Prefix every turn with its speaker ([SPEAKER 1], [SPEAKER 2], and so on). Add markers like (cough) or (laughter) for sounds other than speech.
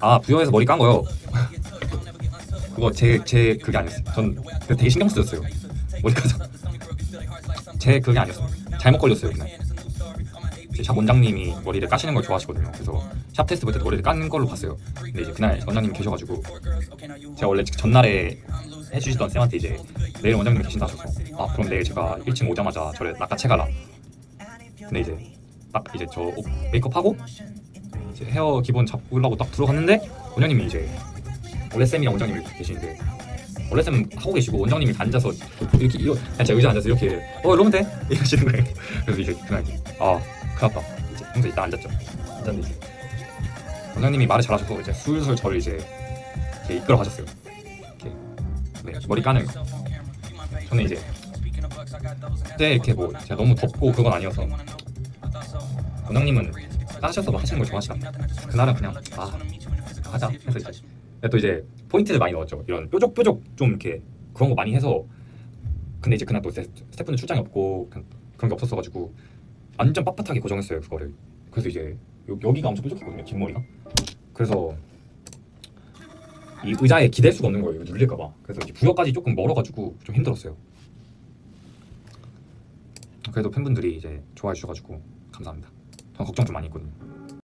[SPEAKER 1] 아 부여해서 머리 깐 거요. 그거 제 제 그게 아니었어요. 전 그거 되게 신경 쓰였어요. 머리 까서. 제 그게 아니었어요. 잘못 걸렸어요 그냥. 샵 원장님이 머리를 까시는 걸 좋아하시거든요. 그래서 샵 테스트 볼 때도 머리를 까는 걸로 봤어요. 근데 이제 그날 원장님이 계셔가지고 제가 원래 전날에 해주시던 쌤한테 이제 내일 원장님이 계신다 하셔서 아 그럼 내일 제가 1층 오자마자 저를 낚아채가라. 근데 이제 딱 이제 저 옷- 메이크업 하고 이제 헤어 기본 잡으려고 딱 들어갔는데 원장님이 이제 원래 쌤이랑 원장님이 이렇게 계시는데 원래 쌤은 하고 계시고 원장님이 앉아서 이렇게 그냥 제 의자 앉아서 이렇게 어 이러면 돼 (laughs) 이러시는 거예요. 그래서 이제 그날 아 큰일 났다 이제 혼자 이따 앉았죠. 앉았는데 이제 원장님이 말을 잘하셔서 이제 술술 저를 이제 이렇게 이끌어 가셨어요. 이렇게 네, 머리 까는 거. 저는 이제 그때 이렇게 뭐 제가 너무 덥고 그건 아니어서 원장님은 따셔서 뭐 하시는 걸 좋아하시나 그날은 그냥 아 하자 해서 이제 근데 또 이제 포인트를 많이 넣었죠. 이런 뾰족뾰족 좀 이렇게 그런 거 많이 해서 근데 이제 그날 또 스- 스태프는 출장이 없고 그- 그런 게 없었어가지고 완전 빳빳하게 고정했어요 그거를. 그래서 이제 여, 여기가 엄청 뾰족했거든요 뒷머리가. 그래서 이 의자에 기댈 수가 없는 거예요. 이거 눌릴까 봐. 그래서 이제 부여까지 조금 멀어가지고 좀 힘들었어요. 그래도 팬분들이 이제 좋아해 주셔가지고 감사합니다 걱정 좀 많이 했거든요